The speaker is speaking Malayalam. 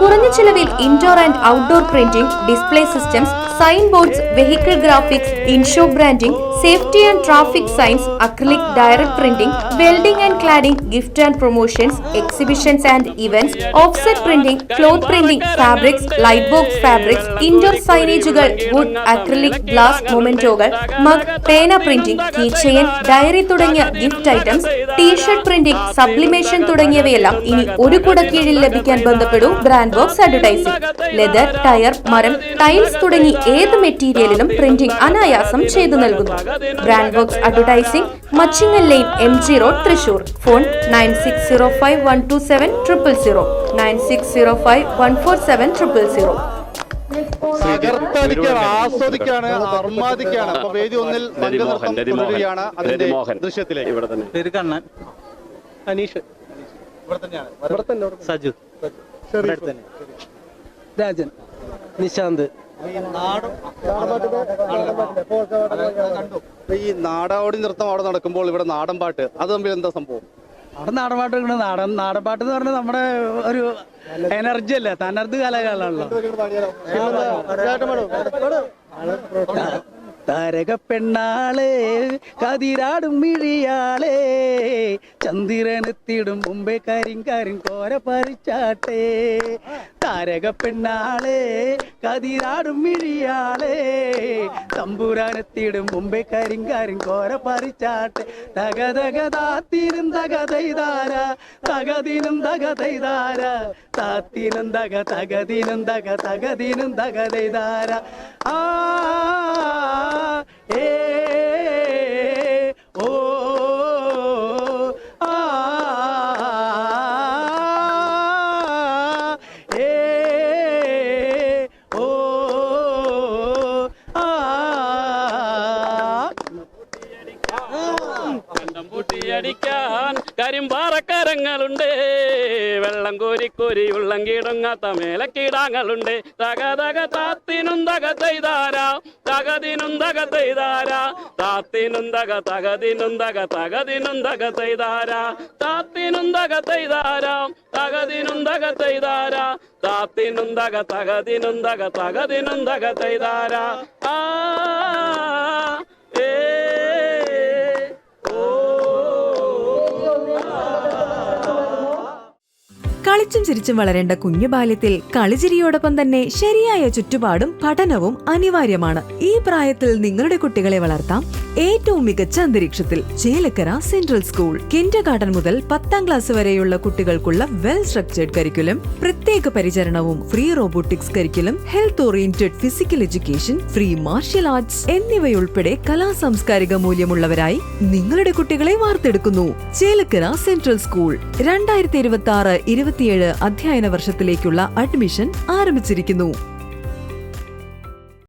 കുറഞ്ഞ ചിലവിൽ indoor and outdoor printing display systems sign boards vehicle graphics in shop branding safety and traffic signs acrylic direct printing welding and cladding gift and promotions exhibitions and events offset printing cloth printing fabrics light box fabrics indoor സൈനേജുകൾ wood acrylic glass മൊമെന്റോകൾ മഗ് പേന പ്രിന്റിംഗ് കീച്ചെയിൻ ഡയറി തുടങ്ങിയ gift items t shirt printing sublimation തുടങ്ങിയവയെല്ലാം ഇനി ഒരു കുടക്കീഴിൽ ലഭിക്കാൻ ബന്ധപ്പെടൂ. Brand box advertising leather tyre മരം ടൈൽസ് തുടങ്ങി ഏത് മെറ്റീരിയലിലും പ്രിന്റിംഗ് അനായാസം ചെയ്തു നൽകുന്നു. Brand box advertising Machingal lane M G road Thrissur. Phone nine six zero five one two seven triple zero nine six zero five one four seven triple zero തകർത്തടിക്കാണ് ആസ്വദിക്കാണ് അർമാദിക്കാണ് അപ്പൊ വേദി ഒന്നിൽ തുടരുകയാണ് അതിന്റെ. ദൃശ്യത്തിലേക്ക്. ഇവിടെ തന്നെ. അനീഷ്. ഇവിടെ തന്നെയാണ്. സജു. രാജൻ നിശാന്ത്. ഈ നാടാവടി നൃത്തം അവിടെ നടക്കുമ്പോൾ ഇവിടെ നാടൻ പാട്ട് അത് തമ്മിൽ എന്താ സംഭവം? അവിടെ നാടൻ പാട്ട് വെക്കണ നാടൻ നാടൻ പാട്ട് എന്ന് പറഞ്ഞാൽ നമ്മുടെ ഒരു എനർജി അല്ലേ? തനർദ് കലകളാണല്ലോ താരക പെണ്ണാളെ കതിരാടും മിഴിയാളെ ചന്ദ്രനെത്തിടും മുമ്പേ കരിങ്കാരും കോര പറിച്ചാട്ടെ. താരക പെണ്ണാളെ കതിരാടും മിഴിയാളെ തമ്പുരാനെത്തിടും മുമ്പേ കരിങ്കാരും കോര പറിച്ചാട്ടെ. തകതക താത്തിനും തകതൈതാര തകതിനും തകതൈതാര താത്തിനും തക തകതിനും തക തകതിനും തകതൈതാര. ആ കണ്ടം പൂട്ടിയടിക്കാൻ കരിമ്പാറക്കരങ്ങളുണ്ട് വെള്ളം കോരി കോരി ഉള്ളം കീടങ്ങാത്ത മേലക്കീടാങ്ങളുണ്ട്. തക തക താത്തിനും തക തൈതാരാ. തകതിനും തക തൈതാരാ. താത്തിനും തക തകതിനും തക തകതിനും തക തൈതാരാ. താത്തിനും തക തൈതാരാ. തകതിനും തക തൈതാരാ. താത്തിനും തക തകതിനും തക തകതിനും തക തൈതാരാ. ആ കളിച്ചും ചിരിച്ചും വളരേണ്ട കുഞ്ഞു ബാല്യത്തിൽ കളിചിരിയോടൊപ്പം തന്നെ ശരിയായ ചുറ്റുപാടും പഠനവും അനിവാര്യമാണ്. ഈ പ്രായത്തിൽ നിങ്ങളുടെ കുട്ടികളെ വളർത്താം ഏറ്റവും മികച്ച അന്തരീക്ഷത്തിൽ Chelakkara central school. Kindergarten മുതൽ പത്താം ക്ലാസ് വരെയുള്ള കുട്ടികൾക്കുള്ള വെൽ സ്ട്രക്ചേർഡ് കരിക്കുലം പ്രത്യേക പരിചരണവും free robotics curriculum health oriented physical education free martial arts എന്നിവയുൾപ്പെടെ കലാ സാംസ്കാരിക മൂല്യമുള്ളവരായി നിങ്ങളുടെ കുട്ടികളെ വാർത്തെടുക്കുന്നു. Chelakkara central school. രണ്ടായിരത്തി ഇരുപത്തി ആറ് ഇരുപത്തിയേഴ് അധ്യയന വർഷത്തിലേക്കുള്ള അഡ്മിഷൻ ആരംഭിച്ചിരിക്കുന്നു.